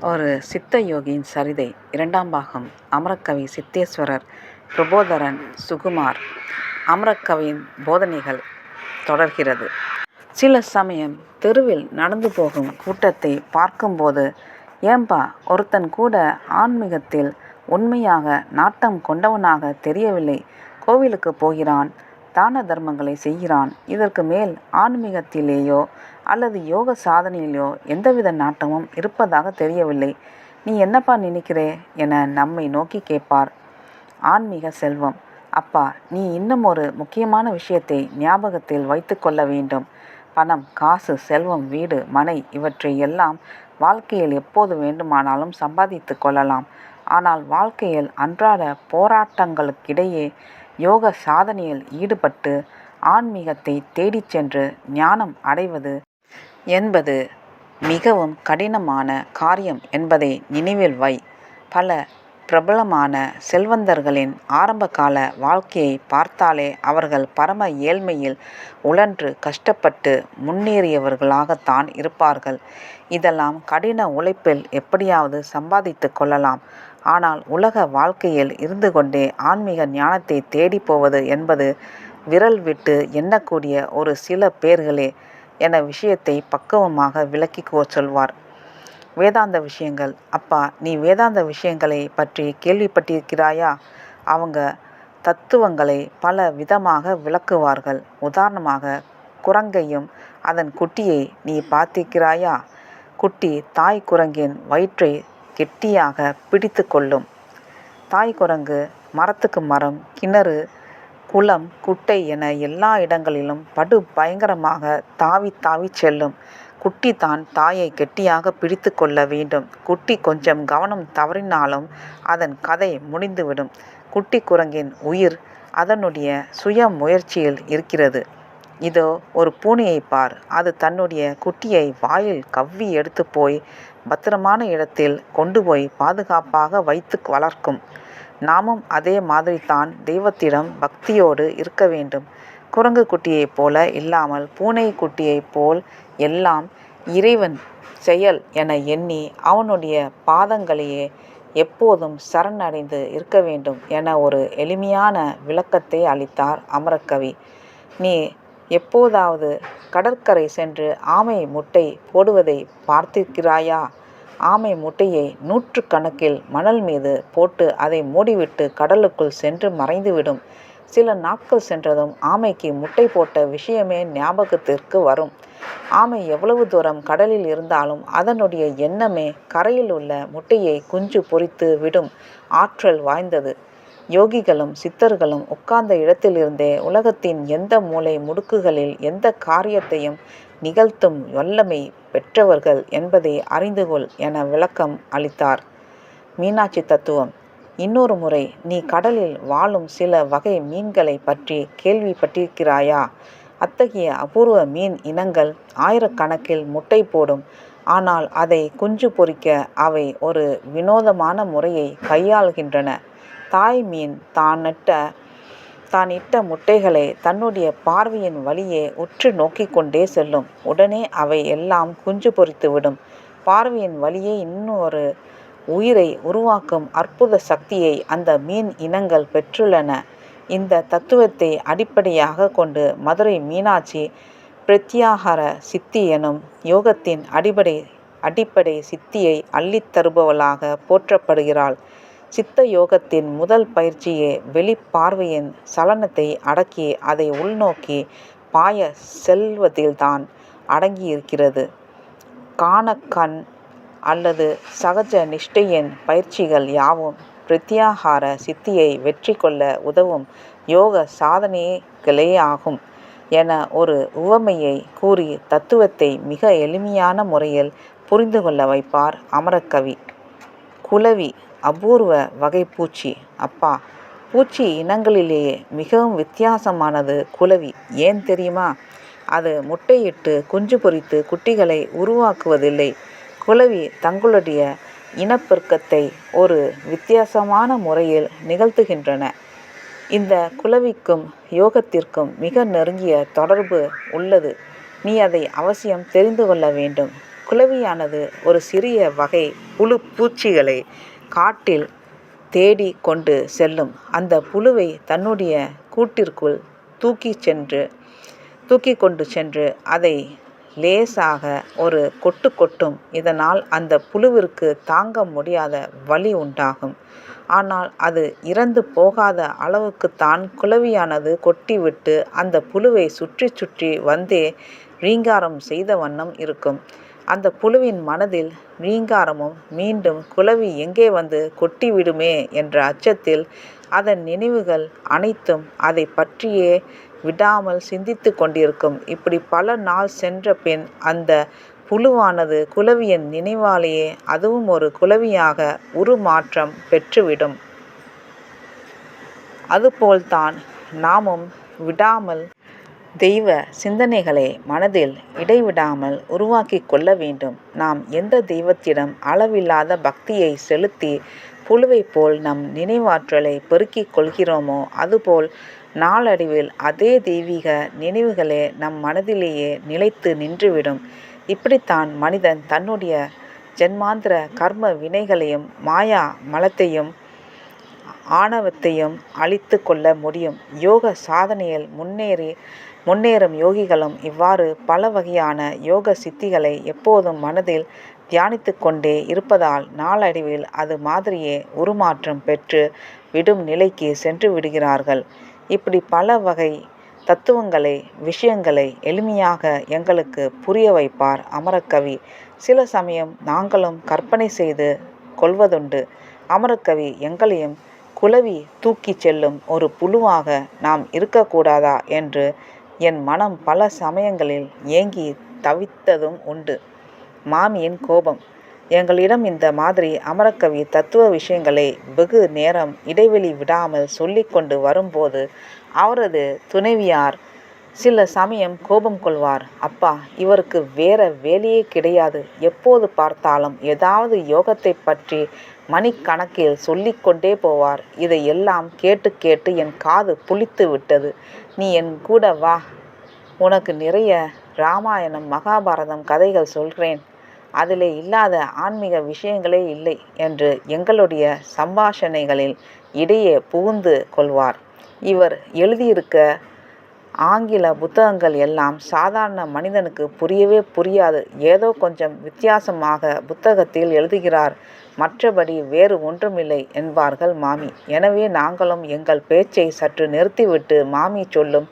ஒரு சித்த யோகியின் சரிதை. இரண்டாம் பாகம். அமரக்கவி சித்தேஸ்வரர் பிரபோதரன் சுகுமார். அமரக்கவியின் போதனைகள் தொடர்கிறது. சில சமயம் தெருவில் நடந்து போகும் கூட்டத்தை பார்க்கும்போது ஏம்பா ஒருத்தன் கூட ஆன்மீகத்தில் உண்மையாக நாட்டம் கொண்டவனாக தெரியவில்லை. கோவிலுக்கு போகிறான். தான தர்மங்களை செய்கிறான். இதற்கு மேல் ஆன்மீகத்திலேயோ அல்லது யோக சாதனையிலோ எந்தவித நாட்டமும் இருப்பதாக தெரியவில்லை. நீ என்னப்பா நினைக்கிறே? என நம்மை நோக்கி கேட்பார். ஆன்மீக செல்வம். அப்பா நீ இன்னும் ஒரு முக்கியமான விஷயத்தை ஞாபகத்தில் வைத்து கொள்ள வேண்டும். பணம் காசு செல்வம் வீடு மனை இவற்றை எல்லாம் வாழ்க்கையில் எப்போது வேண்டுமானாலும் சம்பாதித்து கொள்ளலாம். ஆனால் வாழ்க்கையில் அன்றாட போராட்டங்களுக்கிடையே யோக சாதனையில் ஈடுபட்டு ஆன்மீகத்தை தேடிச் சென்று ஞானம் அடைவது என்பது மிகவும் கடினமான காரியம் என்பதை நினைவில் வை. பல பிரபலமான செல்வந்தர்களின் ஆரம்பகால வாழ்க்கையை பார்த்தாலே அவர்கள் பரம ஏழ்மையில் உழன்று கஷ்டப்பட்டு முன்னேறியவர்களாகத்தான் இருப்பார்கள். இதெல்லாம் கடின உழைப்பில் எப்படியாவது சம்பாதித்து கொள்ளலாம். ஆனால் உலக வாழ்க்கையில் இருந்து கொண்டே ஆன்மீக ஞானத்தை தேடி போவது என்பது விரல் விட்டு எண்ணக்கூடிய ஒரு சில பேர்களே என விஷயத்தை பக்குவமாக விளக்கி சொல்வார். வேதாந்த விஷயங்கள் அப்பா நீ வேதாந்த விஷயங்களை பற்றி கேள்விப்பட்டிருக்கிறாயா? அவங்க தத்துவங்களை பல விதமாக விளக்குவார்கள். உதாரணமாக குரங்கையும் அதன் குட்டியை நீ பார்த்திருக்கிறாயா? குட்டி தாய் குரங்கின் வயிற்றை கெட்டியாக பிடித்து கொள்ளும். தாய் குரங்கு மரத்துக்கு மரம் கிணறு குளம் குட்டை என எல்லா இடங்களிலும் படு பயங்கரமாக தாவி தாவி செல்லும். குட்டி தான் தாயை கெட்டியாக பிடித்து கொள்ள வேண்டும். குட்டி கொஞ்சம் கவனம் தவறினாலும் அதன் கதை முடிந்துவிடும். குட்டி குரங்கின் உயிர் அதனுடைய சுய முயற்சியில் இருக்கிறது. இதோ ஒரு பூனையை பார். அது தன்னுடைய குட்டியை வாயில் கவ்வி எடுத்து போய் பத்திரமான இடத்தில் கொண்டு போய் பாதுகாப்பாக வைத்து வளர்க்கும். நாமும் அதே மாதிரி தான் தெய்வத்திடம் பக்தியோடு இருக்க வேண்டும். குரங்கு குட்டியைப் போல இல்லாமல் பூனை குட்டியைப் போல் எல்லாம் இறைவன் செயல் என எண்ணி அவனுடைய பாதங்களையே எப்போதும் சரணடைந்து இருக்க வேண்டும் என ஒரு எளிமையான விளக்கத்தை அளித்தார் அமரக்கவி. நீ எப்போதாவது கடற்கரை சென்று ஆமை முட்டை போடுவதை பார்த்திருக்கிறாயா? ஆமை முட்டையை நூற்று கணக்கில் மணல் மீது போட்டு அதை மூடிவிட்டு கடலுக்குள் சென்று மறைந்துவிடும். சில நாட்கள் சென்றதும் ஆமைக்கு முட்டை போட்ட விஷயமே ஞாபகத்திற்கு வரும். ஆமை எவ்வளவு தூரம் கடலில் இருந்தாலும் அதனுடைய எண்ணமே கரையில் உள்ள முட்டையை குஞ்சு பொறித்து விடும் ஆற்றல் வாய்ந்தது. யோகிகளும் சித்தர்களும் உட்கார்ந்த இடத்திலிருந்தே உலகத்தின் எந்த மூலை முடுக்குகளில் எந்த காரியத்தையும் நிகழ்த்தும் வல்லமை பெற்றவர்கள் என்பதை அறிந்துகொள் என விளக்கம் அளித்தார். மீனாட்சி தத்துவம் இன்னொரு முறை நீ கடலில் வாழும் சில வகை மீன்களை பற்றி கேள்விப்பட்டிருக்கிறாயா? அத்தகைய அபூர்வ மீன் இனங்கள் ஆயிரக்கணக்கில் முட்டை போடும். ஆனால் அதை குஞ்சு பொறிக்க அவை ஒரு வினோதமான முறையை கையாளுகின்றன. தாய் மீன் தான் நட்ட தான் இட்ட முட்டைகளை தன்னுடைய பார்வையின் வழியே உற்று நோக்கிக் கொண்டே செல்லும். உடனே அவை எல்லாம் குஞ்சு பொறித்துவிடும் பார்வையின் வழியே இன்னொரு உயிரை உருவாக்கும் அற்புத சக்தியை அந்த மீன் இனங்கள் பெற்றுள்ளன. இந்த தத்துவத்தை அடிப்படையாக கொண்டு மதுரை மீனாட்சி பிரத்யாகார சித்தி எனும் யோகத்தின் அடிப்படை அடிப்படை சித்தியை அள்ளித்தருபவளாக போற்றப்படுகிறாள். சித்த யோகத்தின் முதல் பயிற்சியே வெளிப்பார்வையின் சலனத்தை அடக்கி அதை உள்நோக்கி பாய செல்வதில்தான் அடங்கியிருக்கிறது. காணக்கண் அல்லது சகஜ நிஷ்டையின் பயிற்சிகள் யாவும் பிரத்யாகார சித்தியை வெற்றி கொள்ள உதவும் யோக சாதனைகளேயாகும் என ஒரு உவமையை கூறி தத்துவத்தை மிக எளிமையான முறையில் புரிந்து கொள்ள வைப்பார் அமரக்கவி. குலவி அபூர்வ வகை பூச்சி. அப்பா பூச்சி இனங்களிலேயே மிகவும் வித்தியாசமானது குளவி ஏன் தெரியுமா? அது முட்டையிட்டு குஞ்சு பொறித்து குட்டிகளை உருவாக்குவதில்லை. குளவி தங்களுடைய இனப்பெருக்கத்தை ஒரு வித்தியாசமான முறையில் நிகழ்த்துகின்றன. இந்த குளவிக்கும் யோகத்திற்கும் மிக நெருங்கிய தொடர்பு உள்ளது. நீ அதை அவசியம் தெரிந்து கொள்ள வேண்டும். குளவியானது ஒரு சிறிய வகை புழு பூச்சிகளை காட்டில் தேடி கொண்டு செல்லும். அந்த புழுவை தன்னுடைய கூட்டிற்குள் தூக்கிச் சென்று தூக்கி கொண்டு சென்று அதை லேசாக ஒரு கொட்டு கொட்டும். இதனால் அந்த புழுவிற்கு தாங்க முடியாத வலி உண்டாகும். ஆனால் அது இறந்து போகாத அளவுக்குத்தான் குளவியானது கொட்டிவிட்டு அந்த புழுவை சுற்றி சுற்றி வந்தே ரீங்காரம் செய்த வண்ணம் இருக்கும். அந்த புழுவின் மனதில் ரீங்காரமும் மீண்டும் குளவி எங்கே வந்து கொட்டிவிடுமே என்ற அச்சத்தில் அதன் நினைவுகள் அனைத்தும் அதை பற்றியே விடாமல் சிந்தித்து கொண்டிருக்கும். இப்படி பல நாள் சென்ற பின் அந்த புழுவானது குளவியின் நினைவாலேயே அதுவும் ஒரு குளவியாக உருமாற்றம் பெற்றுவிடும். அதுபோல்தான் நாமும் விடாமல் தெய்வ சிந்தனைகளை மனதில் இடைவிடாமல் உருவாக்கி கொள்ள வேண்டும். நாம் எந்த தெய்வத்திடம் அளவில்லாத பக்தியை செலுத்தி புழுவைப் போல் நம் நினைவாற்றலை பெருக்கிக் கொள்கிறோமோ அதுபோல் நாளடைவில் அதே தெய்வீக நினைவுகளே நம் மனதிலேயே நிலைத்து நின்றுவிடும். இப்படித்தான் மனிதன் தன்னுடைய ஜென்மாந்திர கர்ம வினைகளையும் மாயா மலத்தையும் ஆணவத்தையும் அழித்து கொள்ள முடியும். யோக சாதனையில் முன்னேறி முன்னேறும் யோகிகளும் இவ்வாறு பல வகையான யோக சித்திகளை எப்போதும் மனதில் தியானித்து கொண்டே இருப்பதால் நாளடைவில் அது மாதிரியே உருமாற்றம் பெற்று விடும் நிலைக்கு சென்று விடுகிறார்கள் இப்படி பல வகை தத்துவங்களை விஷயங்களை எளிமையாக எங்களுக்கு புரிய வைப்பார் அமரக்கவி. சில சமயம் நாங்களும் கற்பனை செய்து கொள்வதுண்டு அமரக்கவி எங்களையும் குலவி தூக்கிச் செல்லும் ஒரு புழுவாக நாம் இருக்கக்கூடாதா என்று என் மனம் பல சமயங்களில் ஏங்கி தவித்ததும் உண்டு. மாமியின் கோபம் எங்களிடம் இந்த மாதிரி அமரக்கவி தத்துவ விஷயங்களை வெகு நேரம் இடைவெளி விடாமல் சொல்லிக்கொண்டு வரும்போது அவரது துணைவியார் சில சமயம் கோபம் கொள்வார். அப்பா இவருக்கு வேற வேலையே கிடையாது. எப்போது பார்த்தாலும் ஏதாவது யோகத்தை பற்றி மணிக்கணக்கில் சொல்லிக்கொண்டே போவார். இதை எல்லாம் கேட்டு என் காது புளித்து விட்டது. நீ என் கூட வா உனக்கு நிறைய ராமாயணம் மகாபாரதம் கதைகள் சொல்கிறேன். அதிலே இல்லாத ஆன்மீக விஷயங்களே இல்லை என்று எங்களுடைய சம்பாஷணைகளில் இடையே புகுந்து கொள்வார். இவர் எழுதியிருக்க ஆங்கில புத்தகங்கள் எல்லாம் சாதாரண மனிதனுக்கு புரியவே புரியாது. ஏதோ கொஞ்சம் வித்தியாசமாக புத்தகத்தில் எழுதுகிறார். மற்றபடி வேறு ஒன்றுமில்லை என்பார்கள் மாமி. எனவே நாங்களும் எங்கள் பேச்சை சற்று நிறுத்திவிட்டு மாமி சொல்லும்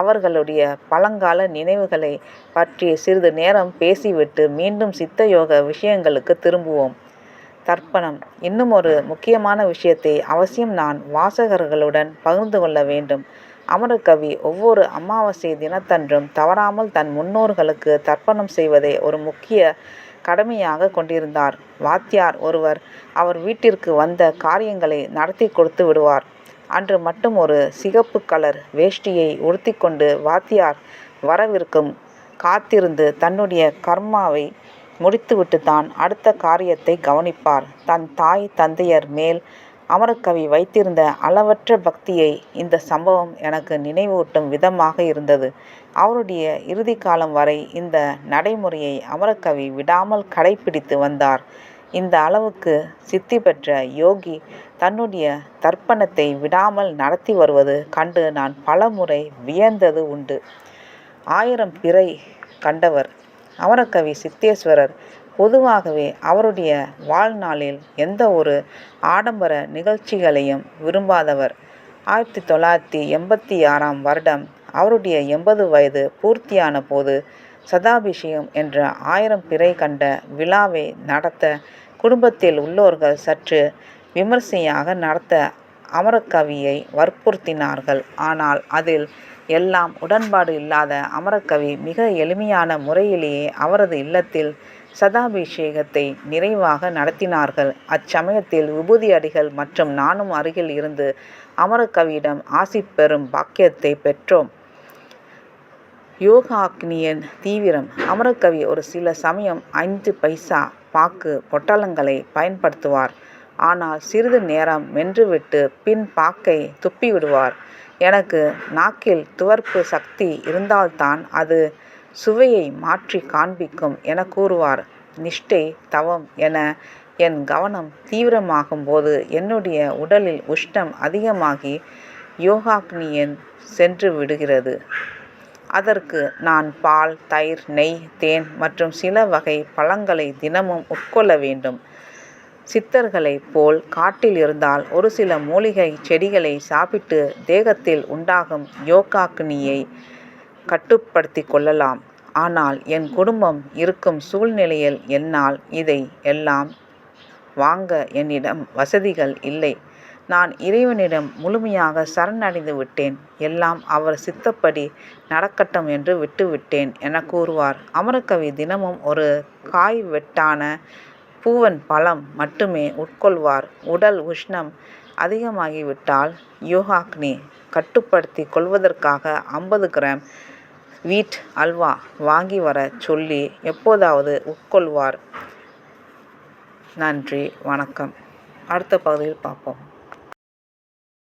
அவர்களுடைய பழங்கால நினைவுகளை பற்றி சிறிது நேரம் பேசிவிட்டு மீண்டும் சித்தயோக விஷயங்களுக்கு திரும்புவோம். தர்ப்பணம் இன்னும் ஒரு முக்கியமான விஷயத்தை அவசியம் நான் வாசகர்களுடன் பகிர்ந்து கொள்ள வேண்டும். அமரகவி ஒவ்வொரு அமாவாசை தினத்தன்றும் தவறாமல் தன் முன்னோர்களுக்கு தர்ப்பணம் செய்வதை ஒரு முக்கிய கடமையாக கொண்டிருந்தார். வாத்தியார் ஒருவர் அவர் வீட்டிற்கு வந்த காரியங்களை நடத்திக் கொடுத்து விடுவார். அன்று மட்டும் ஒரு சிகப்பு கலர் வேஷ்டியை உடுத்திக்கொண்டு வாத்தியார் வரவிருக்கும் காத்திருந்து தன்னுடைய கர்மாவை முடித்துவிட்டு தான் அடுத்த காரியத்தை கவனிப்பார். தன் தாய் தந்தையர் மேல் அமரக்கவி வைத்திருந்த அளவற்ற பக்தியை இந்த சம்பவம் எனக்கு நினைவூட்டும் விதமாக இருந்தது. அவருடைய இறுதி காலம் வரை இந்த நடைமுறையை அமரக்கவி விடாமல் கடைப்பிடித்து வந்தார். இந்த அளவுக்கு சித்தி பெற்ற யோகி தன்னுடைய தர்ப்பணத்தை விடாமல் நடத்தி வருவது கண்டு நான் பலமுறை வியந்தது உண்டு. ஆயிரம் பிறை கண்டவர் அமரக்கவி சித்தேஸ்வரர். பொதுவாகவே அவருடைய வாழ்நாளில் எந்த ஒரு ஆடம்பர நிகழ்ச்சிகளையும் விரும்பாதவர். ஆயிரத்தி தொள்ளாயிரத்தி எண்பத்தி ஆறாம் வருடம் அவருடைய எண்பது வயது பூர்த்தியான போது சதாபிஷேகம் என்ற ஆயிரம் பிறை கண்ட விழாவை நடத்த குடும்பத்தில் உள்ளோர்கள் சற்று விமர்சையாக நடத்த அமரக்கவியை வற்புறுத்தினார்கள். ஆனால் அதில் எல்லாம் உடன்பாடு இல்லாத அமரக்கவி மிக எளிமையான முறையிலேயே அவரது இல்லத்தில் சதாபிஷேகத்தை நிறைவாக நடத்தினார்கள். அச்சமயத்தில் விபூதியடிகள் மற்றும் நானும் அருகில் இருந்து அமரக்கவியிடம் ஆசி பெறும் பாக்கியத்தைப் பெற்றோம். யோகாக்னியின் தீவிரம் அமரக்கவி ஒரு சில சமயம் ஐந்து பைசா பாக்கு பொட்டலங்களை பயன்படுத்துவார். ஆனால் சிறிது நேரம் வென்றுவிட்டு பின் பாக்கை துப்பிவிடுவார். எனக்கு நாக்கில் துவர்ப்பு சக்தி இருந்தால்தான் அது சுவையை மாற்றிக் காண்பிக்கும் என கூறுவார். நிஷ்டை தவம் என என் கவனம் தீவிரமாகும் போது என்னுடைய உடலில் உஷ்ணம் அதிகமாகி யோகாக்னியன் சென்று விடுகிறது அதற்கு நான் பால் தயிர் நெய் தேன் மற்றும் சில வகை பழங்களை தினமும் உட்கொள்ள வேண்டும் சித்தர்களைப் போல் காட்டில் இருந்தால் ஒரு சில மூலிகை செடிகளை சாப்பிட்டு தேகத்தில் உண்டாகும் யோகாக்னியை கட்டுப்படுத்தி கொள்ளலாம். ஆனால் என் குடும்பம் இருக்கும் சூழ்நிலையில் என்னால் இதை எல்லாம் வாங்க என்னிடம் வசதிகள் இல்லை. நான் இறைவனிடம் முழுமையாக சரணடைந்து விட்டேன். எல்லாம் அவர் சித்தப்படி நடக்கட்டும் என்று விட்டுவிட்டேன் என கூறுவார். அமரகவி தினமும் ஒரு காய் வெட்டான பூவன் பழம் மட்டுமே உட்கொள்வார். உடல் உஷ்ணம் அதிகமாகிவிட்டால் யோகாக்னி கட்டுப்படுத்தி கொள்வதற்காக ஐம்பது கிராம் வீட் அல்வா வாங்கி வர சொல்லி எப்போதாவது உட்கொள்வார். நன்றி வணக்கம். அடுத்த பகுதியில் பார்ப்போம்.